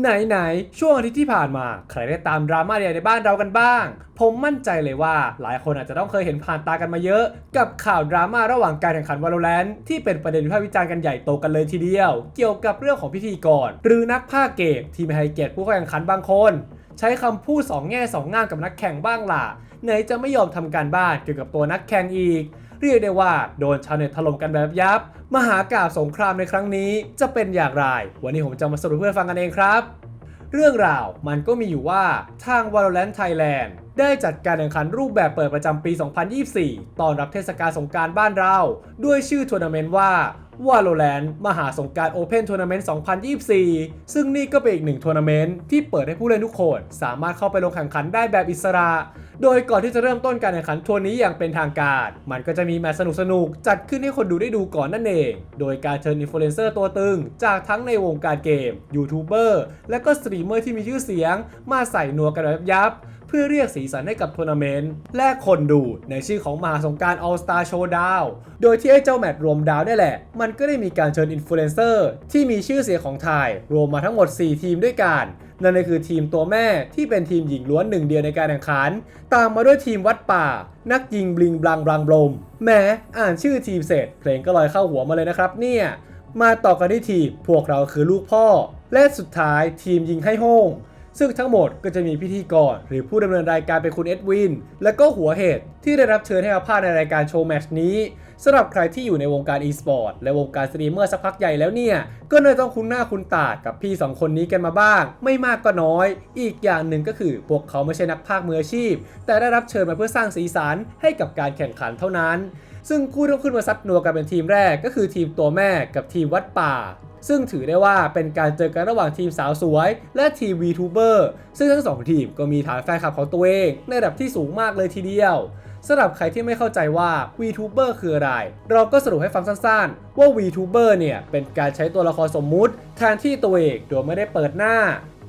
ไหนๆช่วงอาทิตย์ที่ผ่านมา ใครได้ตามดราม่าใหญ่ในบ้านเรากันบ้าง ผมมั่นใจเลยว่าหลายคนอาจจะต้องเคยเห็นผ่านตากันมาเยอะ กับข่าวดราม่าระหว่างการแข่งขัน Valorant ที่เป็นประเด็นวิพากษ์วิจารณ์กันใหญ่โตกันเลยทีเดียว เกี่ยวกับเรื่องของพิธีกรหรือนักพากย์เกมที่ไม่ให้เกียรติผู้เข้าแข่งขันบางคน ใช้คำพูดสองแง่สองงามกับนักแข่งบ้างล่ะไหนจะไม่ยอมทำการบ้านเกี่ยวกับตัวนักแข่งอีก เรียกได้ว่าโดนชาวเน็ตถล่มกันแบบยับ มหากาบสงครามในครั้งนี้จะเป็นอย่างไร วันนี้ผมจะมาสรุปเพื่อนฟังกันเองครับ เรื่องราวมันก็มีอยู่ว่าทาง Valorant Thailand ได้จัดการแข่งขันรูปแบบเปิดประจำปี 2024 ตอนรับเทศกาลสงการบ้านเรา ด้วยชื่อทัวร์นาเมนต์ว่า Valorant มหาสงการาร Open Tournament 2024 ซึ่งนี่ก็เป็นอีกหนึ่งทัวร์นาเมนต์ที่เปิดให้ผู้เล่นทุกคน สามารถเข้าไปลงแข่งขันได้แบบอิสระ โดยก่อนที่จะเริ่มต้นการแข่งขันทัวร์นี้อย่างเป็นทางการ มันก็จะมีแมตช์สนุกๆ จัดขึ้นให้คนดูได้ดูก่อนนั่นเอง โดยการเชิญอินฟลูเอนเซอร์ตัวตึง จากทั้งในวงการเกมยูทูบเบอร์และก็สตรีมเมอร์ที่มีชื่อเสียง มาใส่นัวกันแบบยับ เพื่อเรียกสีสันให้กับทัวร์นาเมนต์และคนดูในชื่อของมหาสงการ All Star Showdown โดยที่ไอ้เจ้าแมตช์รวมดาวเนี่แหละ มันก็ได้มีการเชิญอินฟลูเอนเซอร์ที่มีชื่อเสียงของไทย รวมมาทั้งหมด 4 ทีมด้วยกันนั่นก็คือทีมตัวแม่ที่เป็นทีมหญิงล้วนหนึ่งเดียวในการแข่งขัน ตามมาด้วยทีมวัดป่า นักยิงบลิงบลังบลังบลมแม้อ่านชื่อทีมเสร็จ เพลงก็ลอยเข้าหัวมาเลยนะครับเนี่ย มาต่อกันที่ทีมพวกเราคือลูกพ่อ และสุดท้ายทีมยิงให้โห้ง ซึ่งทั้งหมดก็จะมีพิธีกรหรือผู้ดำเนินรายการเป็นคุณเอ็ดวิน และก็หัวเหตุที่ได้รับเชิญให้มาพากย์ในรายการโชว์แมชนี้สำหรับใครที่อยู่ในวงการ e-sport และวงการสตรีมเมอร์สักพักใหญ่แล้วเนี่ย ก็น่าต้องคุ้นหน้าคุ้นตากับพี่สองคนนี้กันมาบ้าง ไม่มากก็น้อย อีกอย่างหนึ่งก็คือพวกเขาไม่ใช่นักพากย์มืออาชีพ แต่ได้รับเชิญมาเพื่อสร้างสีสันให้กับการแข่งขันเท่านั้น ซึ่งคู่ที่ขึ้นมาซัดนัวกันเป็นทีมแรกก็คือทีมตัวแม่กับทีมวัดป่า ซึ่งถือได้ว่าเป็นการเจอกันระหว่างทีมสาวสวย และทีม VTuber ซึ่งทั้งสองทีมก็มีฐานแฟนคลับของตัวเองในระดับที่สูงมากเลยทีเดียวสำหรับใครที่ไม่เข้าใจว่า VTuber คืออะไร เราก็สรุปให้ฟังสั้นๆ ว่า VTuber เนี่ย เป็นการใช้ตัวละครสมมุติแทนที่ตัวเองโดยไม่ได้เปิดหน้า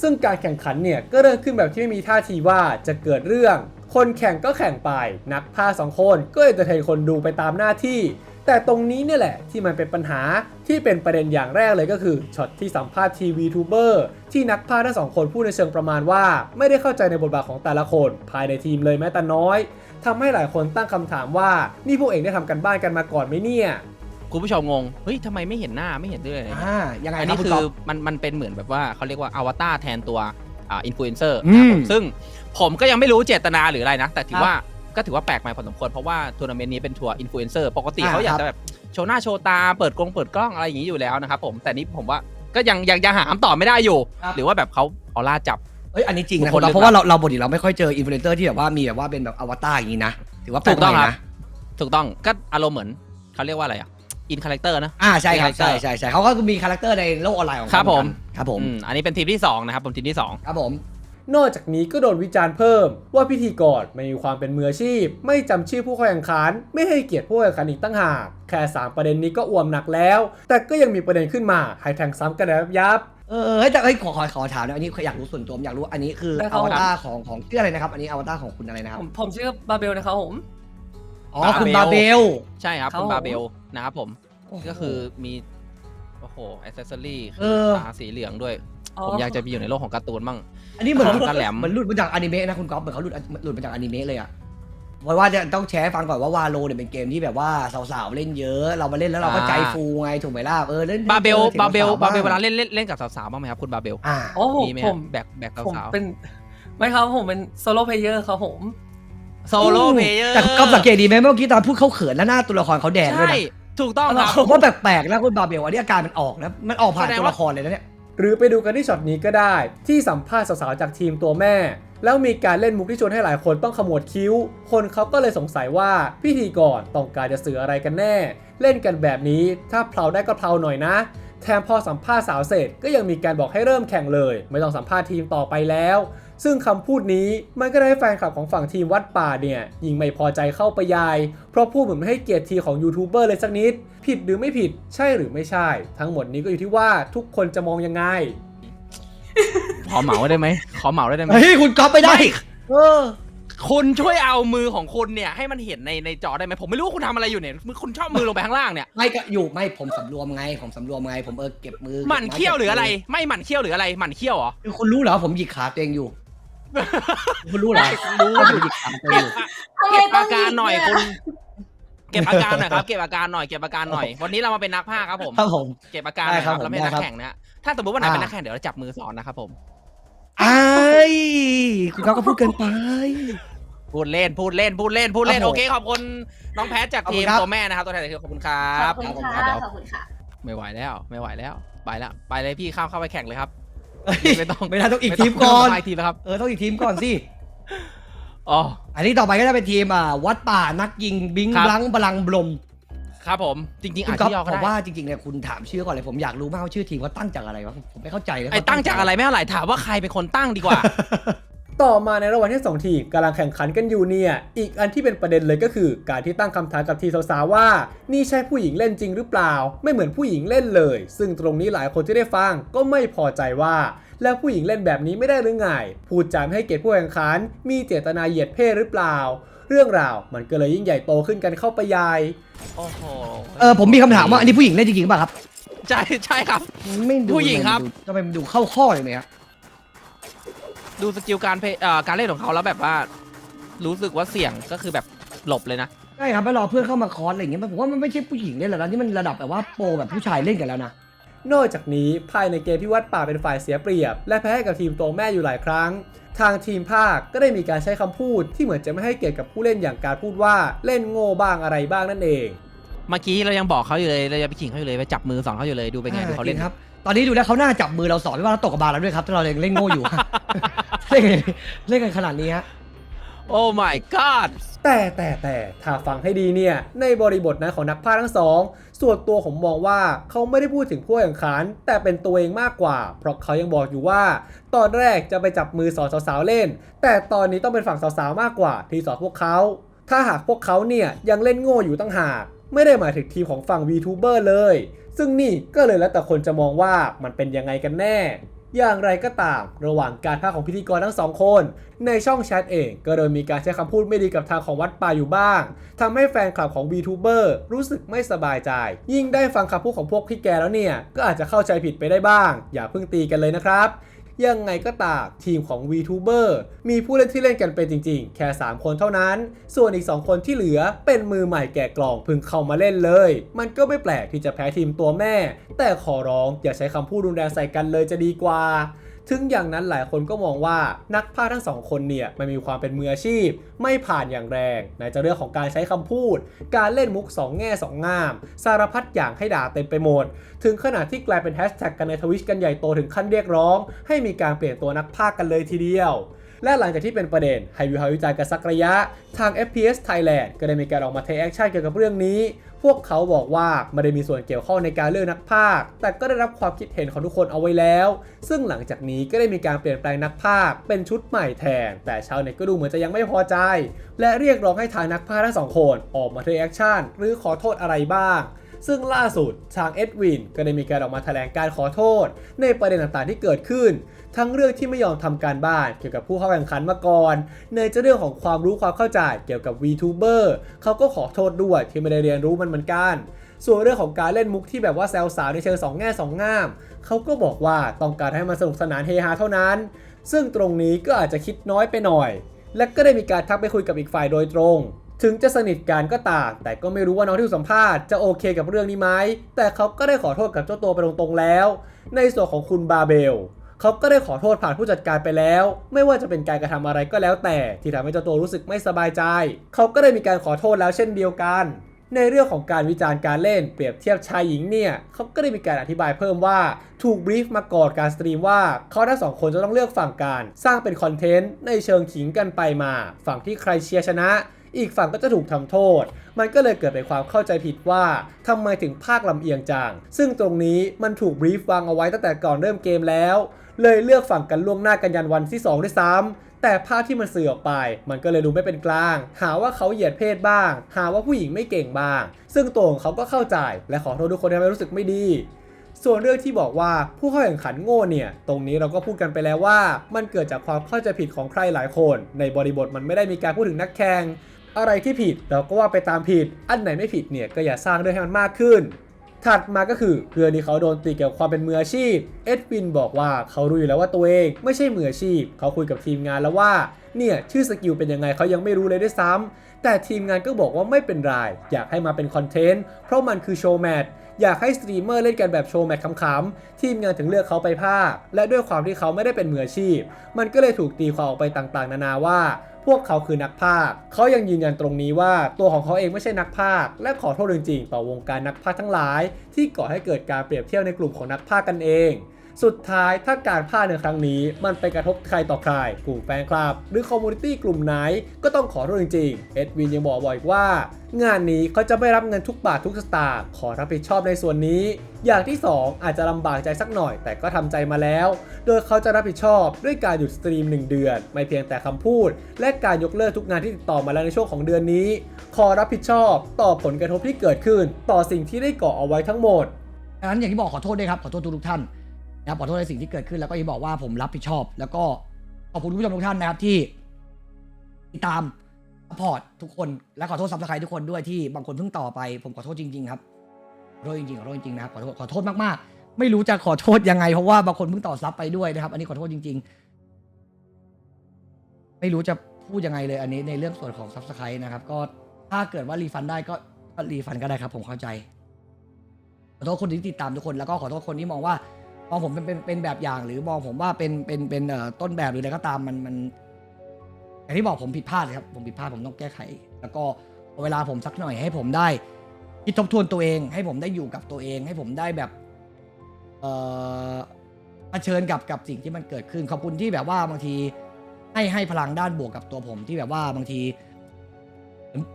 ซึ่งการแข่งขันเนี่ยก็เริ่มขึ้นแบบที่ไม่มีท่าทีว่าจะเกิดเรื่อง คนแข่งก็แข่งไป นักพากสองคนก็เอนเตอร์เทนคนดูไปตามหน้าที่ แต่ตรงนี้เนี่ยแหละที่มันเป็นปัญหาที่เป็นประเด็นอย่างแรกเลยก็คือช็อตที่สัมภาษณ์ทีวีทูเบอร์ที่นักพากทั้งสองคนพูดในเชิงประมาณว่า ไม่ได้เข้าใจในบทบาทของแต่ละคนภายในทีมเลยแม้แต่น้อยทำให้หลายคนตั้งคำถามว่านี่พวกเองได้ทำกันบ้านกันมาก่อนไหมเนี่ย คุณผู้ชมงงเฮ้ยทำไมไม่เห็นหน้าไม่เห็นด้วยอะไรเงี้ยอ่ายังไงอันครันี้บคุณคืก๊ออฟ มันมันเป็นเหมือนแบบว่าเขาเรียกว่าอวตารแทนตัวอ่าอินฟลูเอนเซอร์อืมซึ่งผมก็ยังไม่รู้เจตนาหรืออะไรนะ แต่ถืคอรับว่าก็ถือว่าแปลกใหม่พอสมควรเพราะว่าทัวร์นาเมนต์นี้เป็นทัวร์อินฟลูเอนเซอร์ปกติอ่า เขาอยากครับจะแบบโชว์หน้าโชว์ตาเปิดกล้องเปิดกล้องอะไรอย่างนี้อยู่แล้วนะครับผมแต่นี้ผมว่าก็ยังยังยังหาคำตอบไม่ได้อยู่ หรือว่าแบบเขาออร่าจับ เอ้ยอันนี้จริงนะบุคคลคุณก๊อฟหรือเพราะว่าเราเราปกติเราไม่ค่อยเจออินฟลูเอนเซอร์ที่แบบว่ามีแบบว่าเป็นแบบอวตารอย่างนี้นะถือว่าแปลถูกกใหต้องม่ครับ นะ ถูกต้องก็อารมณ์เหมือนเขาเรียกว่าอะไรอะ อินคาแรคเตอร์นะ อ่าใช่ครับมีคาแรคเตอใช่ร์ใช่ใช่เขาก็มีคาแรคเตอร์ในโลกออนไลน์ของครับเขาผมเหอนกันครับผมอืมอันนี้เป็นทีมที่สองนะครับผมทีมที่สองครับผมนอกจากนี้ก็โดนวิจารณ์เพิ่ม ว่าพิธีกรไม่มีความเป็นมืออาชีพ ไม่จำชื่อผู้เข้าแข่งขัน ไม่ให้เกียรติผู้แข่งขันอีกตั้งหาก แค่ 3 ประเด็นนี้ก็อวมหนักแล้ว แต่ก็ยังมีประเด็นขึ้นมาให้แทงซ้ำกันแบบยับ เออเฮ้ยแต่เฮ้ยขอขอขอถามนะอันนี้อยากรู้ส่วนตัวผมอยากรู้อันนี้คือได้ครัอบ วตารของของชื่ออะไรนะครับ อันนี้อวตารของคุณอะไรนะครับผมผมชื่อบาเบลนะครับผม อ๋อ คุณบาเบล ใช่ครับครับคุณผม บาเบลนะครับผมโอ้โหก็คือมี โอ้โหอ c เซสซอรี่เออ ตาสีเหลืองด้วย ผมอยากจะไปอยู่ในโลกของการ์ตูนบ้าง อันนี้เหมือนของตาแหลม เหมือนหลุดมาจากอนิเมะนะคุณก๊อฟเหมือนเขาหลุดหลุดมาจากอนิเมะเลยอะเพราะว่าจะต้องแชร์ให้ฟังก่อนว่าวาโลเนี่ยเป็นเกมที่แบบว่าสาวๆเล่นเยอะเรามาเล่นแล้วเราก็อ่าใจฟูไงถูกไหมล่ะเออเล่นบาเบลออถึงบาเบลสวๆบาเบลงเวลาเล่นเล่นเล่นกับสาวๆบ้างไหมครับคุณบาเบล อ่าอ๋อผมมีไหมผมแบกแบกผมสาวเป็น ไม่ครับผมเป็นโซโล่เพลเยอร์ครับผม โซโล่เพลเยอร์แต่ก็สังเกตดีไหมเมื่อกี้ตอนพูดเขาเขินแล้วหน้าตัวละครเขาแดงด้วยใช่นะถูกต้องครับผมว่าแปลกๆนะคุณบาเบลอันนี้อาการมันออกนะมันออกผ่านแสดงตัวว่าละครเลยนะเนี่ย หรือไปดูกันที่ช็อตนี้ก็ได้ ที่สัมภาษณ์สาวๆจากทีมตัวแม่ แล้วมีการเล่นมุกที่ชวนให้หลายคนต้องขมวดคิ้ว คนเขาก็เลยสงสัยว่าพิธีกรต้องการจะสื่ออะไรกันแน่ เล่นกันแบบนี้ถ้าเพลาได้ก็เพลาหน่อยนะ แถมพอสัมภาษณ์สาวเสร็จก็ยังมีการบอกให้เริ่มแข่งเลย ไม่ต้องสัมภาษณ์ทีมต่อไปแล้ว ซึ่งคำพูดนี้มันก็ได้ให้แฟนคลับของฝั่งทีมวัดป่าเนี่ยยิงไม่พอใจเข้าไปยาย เพราะพูดเหมือนไม่ให้เกียรติทีของยูทูบเบอร์เลยสักนิด ผิดหรือไม่ผิดใช่หรือไม่ใช่ ทั้งหมดนี้ก็อยู่ที่ว่าทุกคนจะมองยังไง ขอเหมาได้ไหมขอเหมาได้ไหมเฮ้ยคุณก๊อฟไปได้ เออ คุณช่วยเอามือของคุณเนี่ยให้มันเห็นในในจอได้ไหมผมไม่รู้ว่าคุณทำอะไรอยู่เนี่ยมือคุณชอบมือลงไปข้างล่างเนี่ยไม่ก็อยู่ไม่ผมสำรวมไงผมสำรวมไงผมเออเก็บมือหมั่นเขี้ยวหรืออะไร ไม่หมั่นเขี้ยวหรืออะไรหมั่นเขี้ยวเหรอ คือคุณรู้เหรอผมหยิกขาตัวเองอยู่ คุณรู้เหรอรู้ว่าผมหยิกขาตัวเองอยู่เก็บอาการหน่อยคุณ เก็บอาการหน่อยครับ เก็บอาการหน่อย เก็บอาการหน่อย วันนี้เรามาเป็นนักพากย์ครับผม ครับผม เก็บอาการหน่อยครับได้ครับเราไม่ใช่นักได้ครับแข่งนะถ้าสมมติว่าไหนเป็นอ่า นักแข่งเดี๋ยวเราจับมือสอนนะครับผม ไอ้ยคุณเขาก็พูดเกินไป พูดเล่น พูดเล่น พูดเล่น พูดเล่น ครับผมโอเค ขอบคุณน้องแพทจากทีมขอบคุณครับ ตัวแม่นะครับ ตัวแทนจากทีมขอบคุณครัขบอบคุณครับผมค่ะเดี๋ยวขอบคุณค่ะ ไม่ไหวแล้ว ไม่ไหวแล้ว ไปละ ไปเลยพี่เข้าเข้าไปแข่งเลยครับเอ้ย ไม่ต้องไม่ได้ต้องอีกไม่ทีมก่อนไม่ต้งไปทีมแล้วครับ เออต้องอีกทีมก่อนสิ อ๋อ อันนี้ต่อไปก็จะเป็นทีมอ่าวัดป่านักยิงบิงครับ บลังบลังบลมครับผม จริงๆคุอ่าณนก๊อฟชื่อย่อก็ผมได้ว่าจริงๆเนี่ยคุณถามชื่อก่อนเลยผมอยากรู้มากว่าชื่อทีมเขาตั้งจากอะไรวะผมไม่เข้าใจเลยไอ้ตั้งจากอะไรไม่เท่าไหร่ถามว่าใครเป็นคนตั้งดีกว่า ต่อมาในระหว่างที่สองทีมกำลังแข่งขันกันอยู่เนี่ย อีกอันที่เป็นประเด็นเลยก็คือ การที่ตั้งคำถามกับทีมสาวๆว่า นี่ใช่ผู้หญิงเล่นจริงหรือเปล่า ไม่เหมือนผู้หญิงเล่นเลย ซึ่งตรงนี้หลายคนที่ได้ฟังก็ไม่พอใจว่า แล้วผู้หญิงเล่นแบบนี้ไม่ได้หรือไง พูดจาไม่ให้เกียรติผู้แข่งขัน มีเจตนาเหยียดเพศหรือเปล่า เรื่องราวมันก็เลยยิ่งใหญ่โตขึ้นกันเข้าไปใหญ่โอ้โหเออผมมีคำถามว่าอันนี้ผู้หญิงเล่นจริงๆป่ะครับ ใช่ใช่ครับ ไม่ดูผู้หญิงครับ ทำไมมันดูเข้าข้ออย่างเนี้ย ดูสกิลการเพย์เอ่อการเล่นของเขาแล้วแบบว่า รู้สึกว่าเสี่ยงก็คือแบบหลบเลยนะ ใช่ครับไปรอเพื่อนเข้ามาคอร์สอะไรอย่างเงี้ยผมว่ามันไม่ใช่ผู้หญิงเล่นแล้วนะนี่มันระดับแบบว่าโปรแบบผู้ชายเล่นกันแล้วนะ นอกจากนี้ภายในเกมที่วัดป่าเป็นฝ่ายเสียเปรียบ และแพ้ให้กับทีมตัวแม่อยู่หลายครั้ง ทางทีมภาคก็ได้มีการใช้คำพูดที่เหมือนจะไม่ให้เกียรติกับผู้เล่นอย่างการพูดว่าเล่นโง่บ้างอะไรบ้างนั่นเองเมื่อกี้เรายังบอกเขาอยู่เลยเรายังไปขิงเขาอยู่เลยไปจับมือสอนเขาอยู่เลยดูเป็นไงดูเขาเล่นจริงครับ ตอนนี้ดูแล้วเขาน่าจับมือเราสอนไม่ว่าเราตกกระบาลแล้วด้วยครับถ้าเรายังเล่นโง่อยู่ เล่นกันเล่นกันขนาดนี้ฮะ โอ้ my god แต่แต่แต่ถ้าฟังให้ดีเนี่ยในบริบทนั้นของนักพากย์ทั้งสองส่วนตัวผมมองว่าเขาไม่ได้พูดถึงผู้แข่งขันแต่เป็นตัวเองมากกว่า เพราะเขายังบอกอยู่ว่า ตอนแรกจะไปจับมือสอนสาวๆเล่น แต่ตอนนี้ต้องเป็นฝั่งสาวๆมากกว่าที่สอนพวกเขา ถ้าหากพวกเขาเนี่ยยังเล่นโง่อยู่ตั้งหากไม่ได้หมายถึงทีมของฝั่ง VTuber เลย ซึ่งนี่ก็เลยแล้วแต่คนจะมองว่ามันเป็นยังไงกันแน่ อย่างไรก็ตาม ระหว่างการพากของพิธีกรทั้งสองคน ในช่องแชทเองก็โดยมีการใช้คำพูดไม่ดีกับทางของวัดป่าอยู่บ้าง ทำให้แฟนคลับของ VTuber รู้สึกไม่สบายใจ ยิ่งได้ฟังคำพูดของพวกพี่แกแล้วเนี่ย ก็อาจจะเข้าใจผิดไปได้บ้าง อย่าเพิ่งตีกันเลยนะครับ ยังไงก็ตามทีมของ VTuber มีผู้เล่นที่เล่นกันเป็นจริง ๆ แค่ 3 คนเท่านั้น ส่วนอีก 2 คนที่เหลือเป็นมือใหม่แก่กล่องพึ่งเข้ามาเล่นเลย มันก็ไม่แปลกที่จะแพ้ทีมตัวแม่ แต่ขอร้องอย่าใช้คำพูดรุนแรงใส่กันเลยจะดีกว่า ถึงอย่างนั้นหลายคนก็มองว่านักพากย์ทั้งสองคนเนี่ยมันมีความเป็นมืออาชีพ ไม่ผ่านอย่างแรงในจะเรื่องของการใช้คำพูด การเล่นมุกสองแง่สองงาม สารพัดอย่างให้ด่าเต็มไปหมด ถึงขนาดที่กลายเป็นแฮชแท็กกันในทวิชกันใหญ่โตถึงขั้นเรียกร้อง ให้มีการเปลี่ยนตัวนักพากย์กันเลยทีเดียวและหลังจากที่เป็นประเด็นให้วิพากษ์วิจารณ์กันสักระยะ ทาง FPS Thailand ก็ได้มีการออกมาเทคแอคชั่นเกี่ยวกับเรื่องนี้ พวกเขาบอกว่าไม่ได้มีส่วนเกี่ยวข้องในการเลือกนักพากย์แต่ก็ได้รับความคิดเห็นของทุกคนเอาไว้แล้ว ซึ่งหลังจากนี้ก็ได้มีการเปลี่ยนแปลงนักพากย์เป็นชุดใหม่แทน แต่ชาวเน็ตก็ดูเหมือนจะยังไม่พอใจ และเรียกร้องให้ทางนักพากย์ทั้งสองคนออกมาเทคแอคชั่นหรือขอโทษอะไรบ้าง ซึ่งล่าสุดทางเอ็ดวินก็ได้มีการออกมาแถลงการขอโทษ ในประเด็นต่างๆที่เกิดขึ้น ทั้งเรื่องที่ไม่ยอมทำการบ้านเกี่ยวกับผู้เข้าแข่งขันมาก่อนในจะเรื่องของความรู้ความเข้าใจเกี่ยวกับ VTuber เขาก็ขอโทษด้วยที่ไม่ได้เรียนรู้มันเหมือนกันส่วนเรื่องของการเล่นมุกที่แบบว่าแซวสาวในเชิงสองแง่สองง่าม เขาก็บอกว่าต้องการให้มันสนุกสนานเฮฮาเท่านั้น ซึ่งตรงนี้ก็อาจจะคิดน้อยไปหน่อย และก็ได้มีการทักไปคุยกับอีกฝ่ายโดยตรง ถึงจะสนิทกันก็ตามแต่ก็ไม่รู้ว่าน้องที่ถูกสัมภาษณ์จะโอเคกับเรื่องนี้ไหมแต่เขาก็ได้ขอโทษกับเจ้าตัวไปตรงๆแล้ว ในส่วนของคุณบาเบลเขาก็ได้ขอโทษผ่านผู้จัดการไปแล้ว ไม่ว่าจะเป็นการกระทำอะไรก็แล้วแต่ ที่ทำให้เจ้าตัวรู้สึกไม่สบายใจเขาก็ได้มีการขอโทษแล้วเช่นเดียวกัน ในเรื่องของการวิจารณ์การเล่นเปรียบเทียบชายหญิงเนี่ยเขาก็ได้มีการอธิบายเพิ่มว่าถูกบรีฟมาก่อนการสตรีมว่าเขาทั้งสองคนจะต้องเลือกฝั่งการ สร้างเป็นคอนเทนต์ในเชิงขิงกันไปมา ฝั่งที่ใครเชียร์ชนะ อีกฝั่งก็จะถูกทำโทษ มันก็เลยเกิดเป็นความเข้าใจผิดว่าทำไมถึงภาคลำเอียงจัง ซึ่งตรงนี้มันถูกบรีฟวางเอาไว้ตั้งแต่ก่อนเริ่มเกมแล้ว เลยเลือกฝั่งกันล่วงหน้ากันยันวันที่ 2 ด้วยซ้ำแต่ภาพที่มันสื่อออกไป มันก็เลยดูไม่เป็นกลาง หาว่าเขาเหยียดเพศบ้าง หาว่าผู้หญิงไม่เก่งบ้าง ซึ่งตัวของเขาก็เข้าใจ และขอโทษทุกคนที่ทำให้รู้สึกไม่ดี ส่วนเรื่องที่บอกว่าผู้เข้าแข่งขันโง่เนี่ย ตรงนี้เราก็พูดกันไปแล้วว่า มันเกิดจากความเข้าใจผิดของใครหลายคน ในบริบทมันไม่ได้มีการพูดถึงนักแข่ง อะไรที่ผิดเราก็ว่าไปตามผิด อันไหนไม่ผิดเนี่ยก็อย่าสร้างเรื่องให้มันมากขึ้น ถัดมาก็คือเรื่องที่เขาโดนตีเกี่ยวกับความเป็นมืออาชีพ เอ็ดวินบอกว่าเขารู้อยู่แล้วว่าตัวเอง ไม่ใช่มืออาชีพ เขาคุยกับทีมงานแล้วว่า เนี่ยชื่อสกิลเป็นยังไงเขายังไม่รู้เลยด้วยซ้ำแต่ทีมงานก็บอกว่าไม่เป็นไร อยากให้มาเป็นคอนเทนต์ เพราะมันคือโชว์แมตช์อยากให้สตรีมเมอร์เล่นกันแบบโชว์แมตช์ขำๆ ทีมงานถึงเลือกเขาไปภาค และด้วยความที่เขาไม่ได้เป็นมืออาชีพ มันก็เลยถูกตีความออกไปต่างๆ นานาว่า พวกเขาคือนักพากย์เขายังยืนยันตรงนี้ว่าตัวของเขาเองไม่ใช่นักพากย์และขอโทษจริงๆ ต่อวงการนักพากย์ทั้งหลาย ที่ก่อให้เกิดการเปรียบเทียบในกลุ่มของนักพากย์กันเอง สุดท้ายถ้าการพลากย์ในครั้งนี้ มันไปกระทบใครต่อใคร กลุ่มแฟนคลับ หรือคอมมูนิตี้กลุ่มไหน ก็ต้องขอโทษจริงๆ เอ็ดวินยังบอกบ่อยว่า งานนี้เขาจะไม่รับเงินทุกบาททุกสตางค์ขอรับผิดชอบในส่วนนี้ อย่างที่ 2 อาจจะลำบากใจสักหน่อย แต่ก็ทำใจมาแล้ว โดยเขาจะรับผิดชอบด้วยการหยุดสตรีม 1 เดือน ไม่เพียงแต่คำพูด และการยกเลิกทุกงานที่ติดต่อมาแล้วในช่วงของเดือนนี้ ขอรับผิดชอบต่อผลกระทบที่เกิดขึ้น ต่อสิ่งที่ได้ก่อเอาไว้ทั้งหมดดังนั้นอย่างที่บอกขอโทษด้วยครับขอโทษทุกท่าน นะครับขอโทษในสิ่งที่เกิดขึ้นแล้วก็อยากบอกว่าผมรับผิดชอบ แล้วก็ขอบคุณผู้ชมทุกท่านนะครับที่ติดตามสปอร์ตทุกคนและขอโทษซับสไครต์ทุกคนด้วยที่บางคนเพิ่งต่อไป ผมขอโทษจริง ๆ ครับขอโทษจริงๆขอโทษจริงๆนะครับขอโทษขอโทษมากๆ ไม่รู้จะขอโทษยังไง เพราะว่าบางคนเพิ่งต่อซับไปด้วยนะครับ อันนี้ขอโทษจริง ๆ ไม่รู้จะพูดยังไงเลยอันนี้ในเรื่องส่วนของซับสไครต์นะครับ ก็ถ้าเกิดว่ารีฟันได้ก็ก็รีฟันก็ได้ครับ ผมเข้าใจ ขอโทษคนที่ติดตามทุกคนแล้วก็ขอโทษคนที่มองว่า มองผมเป็นเป็นเป็นแบบอย่าง หรือมองผมว่าเป็นเป็นเป็นเอ่อต้นแบบหรืออะไรก็ตามมันมันอย่างที่บอกผมผิดพลาดครับ ผมผิดพลาดผมต้องแก้ไข แล้วก็เอาเวลาผมสักหน่อยให้ผมได้คิดทบทวนตัวเอง ให้ผมได้อยู่กับตัวเอง ให้ผมได้แบบ เอ่อเผชิญกับกับสิ่งที่มันเกิดขึ้นขอบคุณที่แบบว่าบางทีให้ให้พลังด้านบวกกับตัวผมที่แบบว่าบางที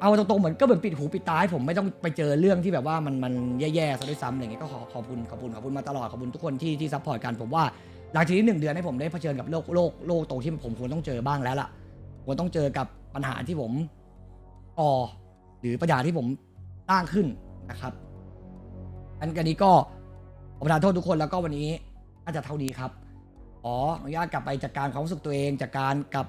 เอาตรงๆเหมือนก็เหมือนปิดหูปิดตาให้ผมไม่ต้องไปเจอเรื่องที่แบบว่ามันมันแย่ๆซะด้วยซ้ำอะไรเงี้ยก็ขอขอบคุณขอบคุณขอบคุณมาตลอดขอบคุณทุกคนที่ที่ซัพพอร์ตกันผมว่าหลังจากนี้หนึ่งเดือนให้ผมได้เผชิญกับโลกโลกโลกตรงที่ผมควรต้องเจอบ้างแล้วล่ะควรต้องเจอกับปัญหาที่ผมก่อหรือปัญหาที่ผมสร้างขึ้นนะครับอันกันนี้ก็ขอประทานโทษทุกคนแล้วก็วันนี้น่าจะเท่านี้ครับขออนุญาตกลับไปจัดการความรู้สึกตัวเองจัดการกับ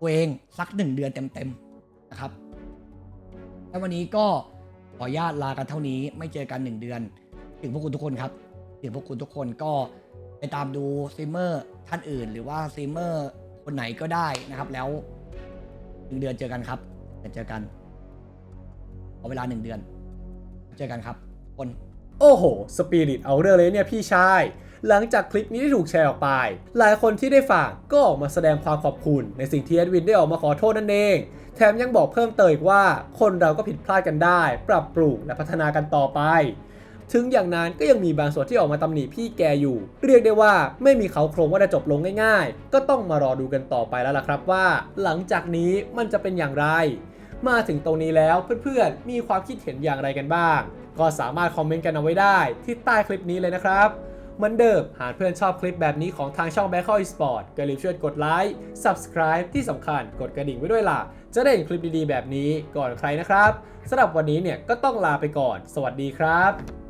ตัวเองสักหนึ่งเดือนเต็มๆ นะครับ แล้ววันนี้ก็ขออนุญาตลากันเท่านี้ ไม่เจอกันหนึ่งเดือน ถึงพวกคุณทุกคนครับถึงพวกคุณทุกคนก็ไปตามดูสตรีเมอร์ท่านอื่น หรือว่าสตรีเมอร์คนไหนก็ได้นะครับ แล้วหนึ่งเดือนเจอกันครับเดเจอกันขอาเวลาหนึ่งเดือน เจอกันครับคน โอ้โห สปิริตเอาเรื่องเลยเนี่ยพี่ชาย หลังจากคลิปนี้ได้ถูกแชร์ออกไป หลายคนที่ได้ฟังก็ออกมาแสดงความขอบคุณในสิ่งที่เอ็ดวินได้ออกมาขอโทษนั่นเอง แถมยังบอกเพิ่มเติมอีกว่า คนเราก็ผิดพลาดกันได้ ปรับปรุงและพัฒนากันต่อไป ถึงอย่างนั้นก็ยังมีบางส่วนที่ออกมาตำหนิพี่แกอยู่ เรียกได้ว่าไม่มีเขาโครงว่าจะจบลงง่ายๆ ก็ต้องมารอดูกันต่อไปแล้วล่ะครับว่า หลังจากนี้มันจะเป็นอย่างไรมาถึงตรงนี้แล้วเพื่อนๆ มีความคิดเห็นอย่างไรกันบ้าง ก็สามารถคอมเมนต์กันเอาไว้ได้ที่ใต้คลิปนี้เลยนะครับ เหมือนเดิม หากเพื่อนชอบคลิปแบบนี้ของทางช่อง b a c k อ Esport ก็รีบช่วยกดไลค์ Subscribe ที่สำคัญกดกระดิ่งไว้ด้วยล่ะ จะได้เห็นคลิปดีๆแบบนี้ก่อนใครนะครับสำหรับวันนี้เนี่ยก็ต้องลาไปก่อน สวัสดีครับ